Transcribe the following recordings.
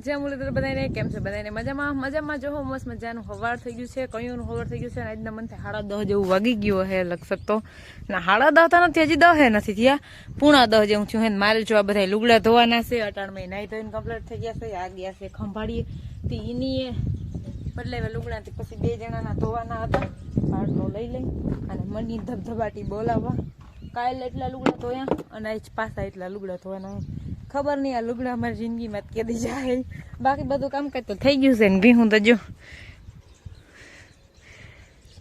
જે મુરલીધર બધાને કેમ છે બધાને મજામાં? મજામાં જો મસ્ત મજાનું હવાર થઈ ગયું છે, કયું હવાર થઈ ગયું છે, અને આજના મન સાડા દહ જેવું વાગી ગયું હે, લગભગ તો. ના સાડા દહ તો નથી, હજી દહે નથી થયા. પૂણા દહ જેવું થયું હે મારે જો આ બધા લુગડા ધોવાના છે, અટાણમાં નાઈ ધોઈને કમ્પ્લીટ થઈ ગયા છે, આ ગયા છે ખંભાળીએ. તે એની બદલાવ્યા લુગડા પછી બે જણાના ધોવાના હતા પાટલો લઈ લઈ અને મની ધબધબાટી બોલાવવા. કાલે એટલા લુગડા ધોયા, અને આજ પાછા એટલા લુગડા ધોવાના. ખબર નહીં, આ લુગડા અમારી જિંદગીમાં કેદી જાય. બાકી બધું કામ કાજ તો થઈ ગયું છે ને ભીહું તો જો.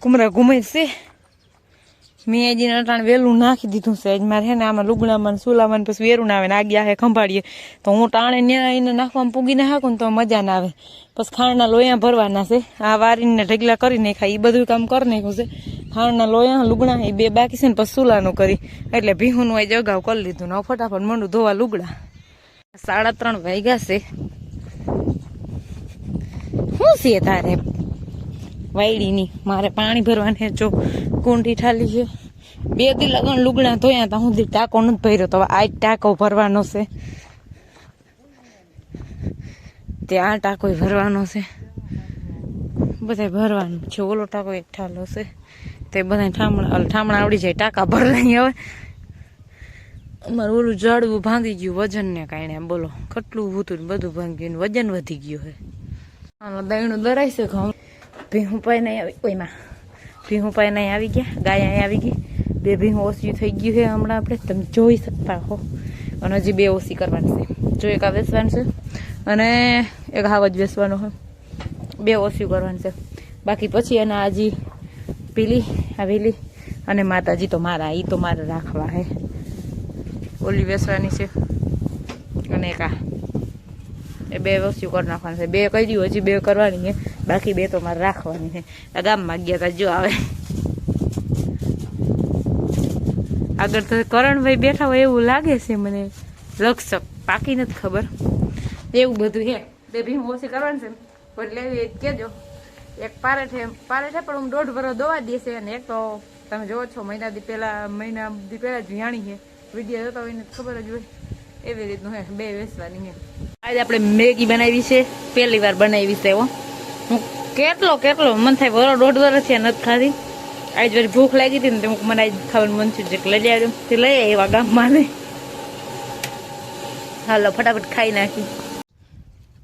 કુમરા ઘૂમે છે. મેં હજી અટાણ વેલું નાખી દીધું છે. આજ મારે ને આમાં લુગડામાં સુલામાં પછી વેરું આવે ને આગ્યા હે ખંભાળીએ. તો હું ટાણે ન્યા એને નાખવામાં પૂગીને હાકું ને તો મજા ના આવે. પછી ખાંડના લોયા ભરવાના છે. આ વારીને ઢગલા કરી નાખ્યા. એ બધું કામ કરી નાખ્યું છે. ખાંડના લોયા, લુગડા એ બે બાકી છે ને પછી સુલાનું કરી. એટલે ભીહુંનું આ જગાવ કરી લીધું. ને ફટાફટ મંડું ધોવા લુગડા. સાડા ત્રણ વાગ્યા છે. શું છે તારે? વાયડીની, મારે પાણી ભરવાને જો કુંડી ઠાલી છે. બે દી લગન લુગડા ધોયા તા હું ટાંકો નથી ભર્યો. તો આ ટાંકો ભરવાનો છે. ત્યાં ટાંકો ભરવાનો છે. બધા ભરવાનું છે. ઓલો ટાંકો એક ઠાલો છે. તે બધા ઠામણા ઠામણા આવડી જાય, ટાંકા ભરાય હવે. અમારું ઓલું ઝાડવું ભાંગી ગયું વજનને કારણે બોલો. કેટલું ને બધું ભાંગી ગયું ને વજન વધી ગયું હે આનો દહીણું દરાઈ છે ઘઉં. ભીહું પાય નહીં આવી ઓયમાં ભીહું પાય નહીં આવી ગયા. ગાય અહીં આવી ગઈ. બે ભીહું ઓછી થઈ ગયું છે હમણાં આપણે. તમે જોઈ શકતા હો. અને હજી બે ઓછી કરવાની છે. જો એક આ બેસવાનું છે અને એક હાવ જ બેસવાનું હોય બે ઓછી કરવાની છે. બાકી પછી એના હજી પીલી આવેલી અને માતાજી તો મારા એ તો મારે રાખવા હે. ઓલી વેચવાની છે. અને એક એ બે વસ્તુ કરી નાખવાની છે. બે કહી દીધું, હજી બે કરવાની છે. બાકી બે તો મારે રાખવાની છે. આ ગામમાં ગયા હતા જો આવે. આગળ તો કરણભાઈ બેઠા હોય એવું લાગે છે મને. લક્ષક પાકી નથી ખબર. એવું બધું હે બે ભીમ ઓછી કરવાની છે. પણ લેવી એક કહેજો. એક પારે છે પારે છે, પણ હું દોઢ વરસ દોવા દેશે અને એક તો તમે જોવો છો, મહિના દી પહેલા, મહિના દી પહેલા જ વિયાણી છે. વીડિયો જોતા હોય ને ખબર જ હોય. એવી રીતનું હે, બે વેચવાની હે. આજે આપણે મેગી બનાવી છે, પહેલી વાર બનાવી છે હો. હું કેટલો કેટલો, મન થાય વરો દોઢ વરસ છે નથી ખાધી. આજ વાર ભૂખ લાગી હતી ને તો હું મને આજ ખાવાનું મન થયું છે લઈ આવ્યો. તે લઈ આવ્યા ગામમાં ને. હાલો, ફટાફટ ખાઈ નાખી.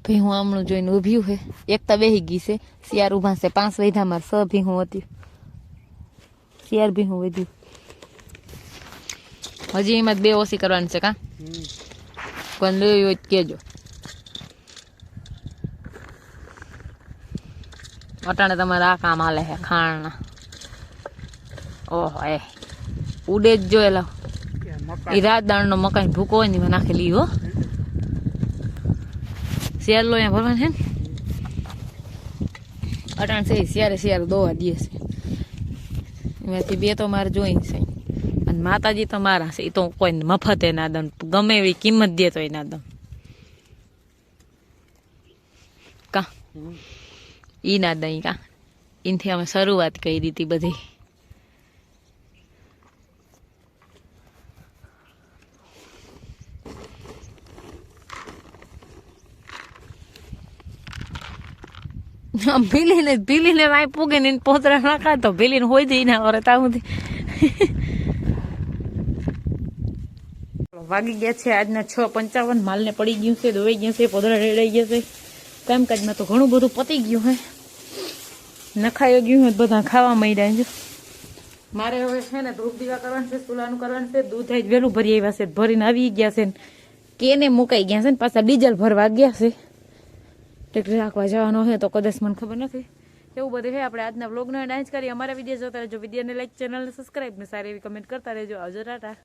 ભાઈ હું આમણું જોઈને ઊભી હે. એકતા બેહી ગઈ છે. શિયાર ઊભા છે પાંચ વૈધા માર સ ભીહું હતી. શિયાર ભીહું વધ્યું. હજી એમાં બે ઓછી કરવાની છે કા? પણ લેવી હોય કેજો. અટાણે તમારે આ કામ હાલે છે, ખાણના. ઓહો એ ઉડે જ જો એલા. એ દાણનો મકાન ભૂકો હોય ને એમાં નાખેલી હો. શિયાળો અહીંયા ભરવાનું છે ને? અટાણ છે શિયારે શિયારે દોવા દે છે. એમાંથી બે તો મારે જોઈ છે. અને માતાજી તો મારા છે. એ તો કોઈ મફતે ના દમ ગમે એવી કિંમત દે તો એ ના કા? ઈ ના દઈ કા? એનથી અમે શરૂઆત કરી હતી બધી. ભીલીને ભીલીને વાય પૂગે ને પોતરા નાખા તો ભીલીને હોય જઈને ના તાવું વાગી ગયા છે, આજના છ પંચાવન, માલને પડી ગયું છે, ધોવાઈ ગયું છે પોદરા રેડાઈ ગયા છે. કામકાજમાં તો ઘણું બધું પતી ગયું હે. નખાઈ ગયું હોય બધા ખાવા માંડ્યા જો મારે હવે છે ને ધૂપ દીવા કરવાનું છે સુલાનું કરવાનું છે, દૂધ જ વહેલું ભરી આવ્યા છે, ભરીને આવી ગયા છે કેને મુકાઈ ગયા છે ને પાછા ડીઝલ ભરવા ગયા છે. ટ્રેક્ટર રાખવા જવાનો હોય તો કદાચ મને ખબર નથી. એવું બધું છે આપણે આજના બ્લોગનો ડાન્સ કરીએ. અમારા વીડિયો જોતા રહેજો. વિડીયોને લાઈક ચેનલને સબસ્ક્રાઈબ ને સારી એવી કમેન્ટ કરતા રહેજો. આવજો ટાટા.